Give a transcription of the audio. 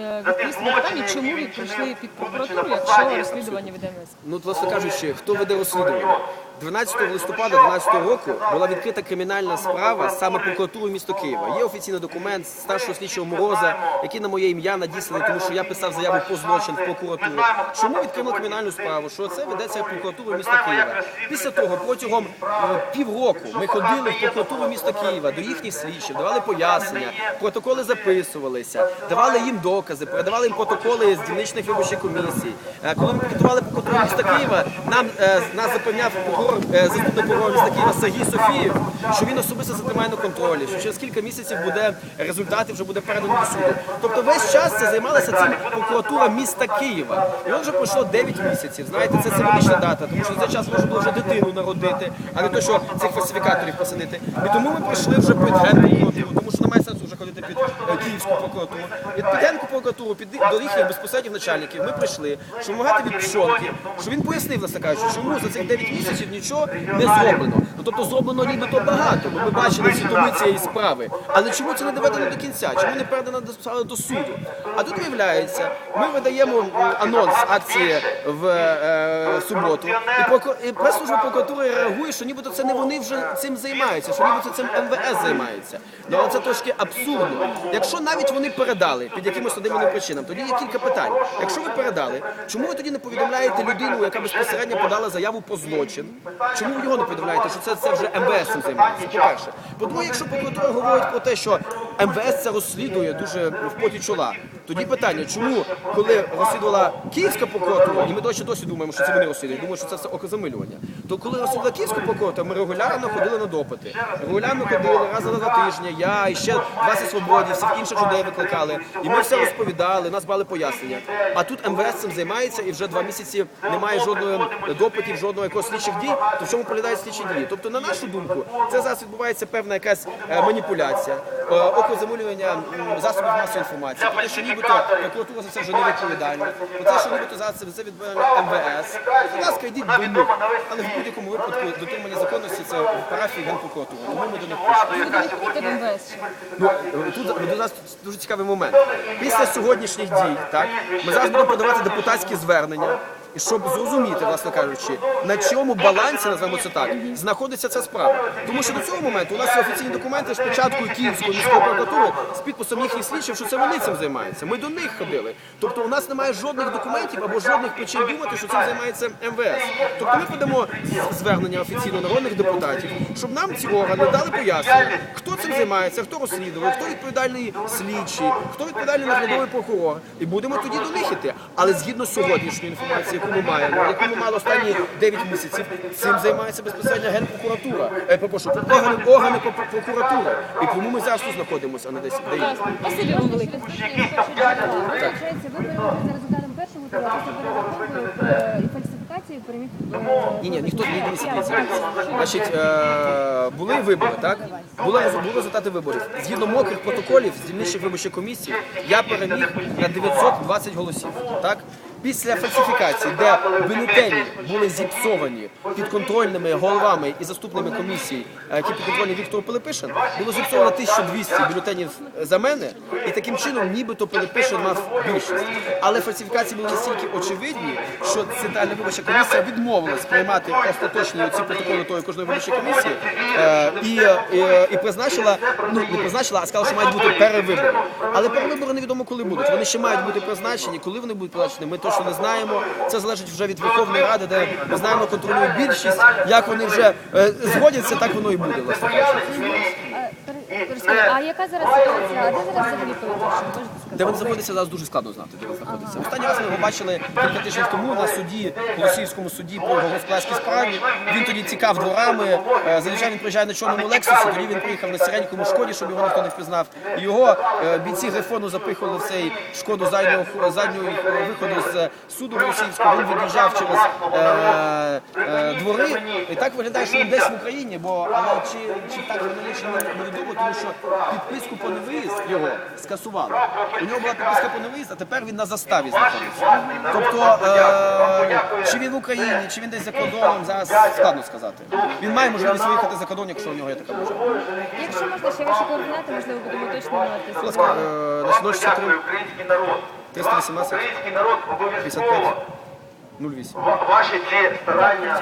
Е, Відповісти чому ви прийшли під прокуратуру, якщо розслідування веде МС? Ну, власне кажучи, хто веде розслідування? 12 листопада 2012 року була відкрита кримінальна справа саме прокуратурою міста Києва. Є офіційний документ старшого слідчого Мороза, який на моє ім'я надісланий, тому що я писав заяву по злочин в прокуратуру. Чому відкрили кримінальну справу? Що це ведеться прокуратурою міста Києва? Після того, протягом е, півроку, ми ходили в прокуратуру міста Києва до їхніх слідчів, давали пояснення, протоколи записувалися, давали їм докази, передавали їм протоколи з дільничних виборчих комісій. Е, Коли ми підготували прокуратуру міста Києва, нам е, нас запевняв прокурор, е, заступник прокурора міста Києва Сергій Софіїв, що він особисто це тримає на контролі, що через кілька місяців буде результати, вже буде передано до суду. Тобто весь час це займалася цим прокуратура міста Києва. І от вже пройшло 9 місяців. Знаєте, це символічна дата, тому що за цей час можна було вже дитину народити, а не то, що цих фальсифікаторів посадити. І тому ми прийшли вже під генпрокуратуру, тому що немає сенсу вже ходити під е, Київську прокуратуру. Від під генпрокуратуру, під до їхніх безпосередніх начальників ми прийшли, щоб вимагати від Пшонки, що він пояснив, власне кажучи, чому за цих 9 місяців нічого не зроблено. Ну тобто зроблено нібито багато, бо ми бачили всі томи цієї справи. Але чому це не доведено до кінця? Чому не передано до, до суду? А тут виявляється, ми видаємо анонс акції в е, суботу, і, проку- і прес-служба прокуратури реагує, що нібито це не вони вже цим займаються, що нібито цим МВС займається. Ну але це трошки абсурдно. Якщо навіть вони передали під якимось судимим причинам, тоді є кілька питань. Якщо ви передали, чому ви тоді не повідомляєте людину, яка безпосередньо подала заяву по злочин? Чому ви його не повідомляєте, що це, це вже МВС займається? По-перше. По-друге, якщо прокуратура говорить про те, що МВС це розслідує дуже в поті чола, тоді питання, чому, коли розслідувала Київська прокуратура, і ми досі досі думаємо, що це вони розслідують, думаю, що це все окозамилювання, то коли розслідувала Київська прокуратура, ми регулярно ходили на допити. Регулярно ходили раз на два тижні, я і ще Вася Свободі, всіх інших людей викликали. І ми все розповідали, нас брали пояснення. А тут МВС цим займається і вже два місяці немає жодної допитів, жодного якогось слідчих дій. То в чому полягають слідчі дії? Тобто, на нашу думку, це зараз відбувається певна якась е, маніпуляція, е, окозамилювання м, засобів масової інформації. Про те, що нібито прокуратура за це вже не відповідальна. Про те, що нібито зараз це все МВС. Будь ласка, йдіть до них. Але в будь-якому випадку дотримання законності це в парафії Генпрокуратури. Тому ми до них? Ну тут до нас дуже цікавий момент. Після сьогоднішніх дій, так ми зараз будемо продавати депутатські звернення. І щоб зрозуміти, власне кажучи, на чому балансі, називаємо це так, знаходиться ця справа. Тому що до цього моменту у нас офіційні документи спочатку Київської міської прокуратури з підписом їхніх слідчів, що це вони цим займаються. Ми до них ходили. Тобто у нас немає жодних документів або жодних причин думати, що цим займається МВС. Тобто ми подамо звернення офіційно народних депутатів, щоб нам ці органи дали пояснення, хто цим займається, хто розслідує, хто відповідальний слідчий, хто відповідальний наглядовий прокурор. І будемо тоді до них іти. Але згідно сьогоднішньої інформації, яку ми маємо, яку ми мали останні 9 місяців, цим займається безпосередньо генпрокуратура. Е, перепрошую, органи, органи про- прокуратури. І тому ми зараз тут знаходимося, а не десь де інші. Спасибі вам велике. За результатом першого туру, а після перерахунку е, і фальсифікації переміг. е, Ні, ні, ніхто не дивіться, дивіться. Значить, е, були вибори, так? Були, були результати виборів. Згідно мокрих протоколів з дільничних виборчих комісій, я переміг на 920 голосів. Так? Після фальсифікації, де бюлетені були зіпсовані підконтрольними головами і заступними комісій, е, які підконтрольні Віктору Пилипишин, було зіпсовано 1200 бюлетенів за мене, і таким чином нібито Пилипишин мав більшість. Але фальсифікації були настільки очевидні, що Центральна виборча комісія відмовилась приймати остаточні ці протоколи тої кожної виборчої комісії е, і, і, і призначила, ну не призначила, а сказала, що мають бути перевибори. Але перевибори невідомо коли будуть. Вони ще мають бути призначені. Коли вони будуть призначені, ми точно не знаємо. Це залежить вже від Верховної Ради, де ми знаємо, контролює більшість. Як вони вже е, згодяться, так воно і буде. Власне е, А яка зараз ситуація? А де зараз взагалі Пилипишин? Де він знаходиться, зараз дуже складно знати, де він знаходиться. Останній раз ми його бачили кілька тижнів тому на суді, Голосіївському суді по його господарській справі. Він тоді цікав дворами. е, Зазвичай він приїжджає на чорному лексусі, тоді він приїхав на сіренькому шкоді, щоб його ніхто не впізнав. Його е, бійці грифону запихували в цей шкоду заднього заднього виходу з суду Голосіївського. Він від'їжджав через е, е, двори. І так виглядає, що він десь в Україні, бо але чи, чи так воно не- невідомо, тому що підписку по невиїзд його скасували. У нього була підписка по невиїзд, а тепер він на заставі знаходиться. Тобто, е, чи він в Україні, чи він десь за кордоном, зараз складно сказати. Він має можливість виїхати за кордон, якщо у нього є така можливість. Якщо можна, ще ваші координати, можливо, будемо уточнювати. Будь ласка, е, на 063 український народ. 318 Український народ обов'язково 55 08. ваші ці старання.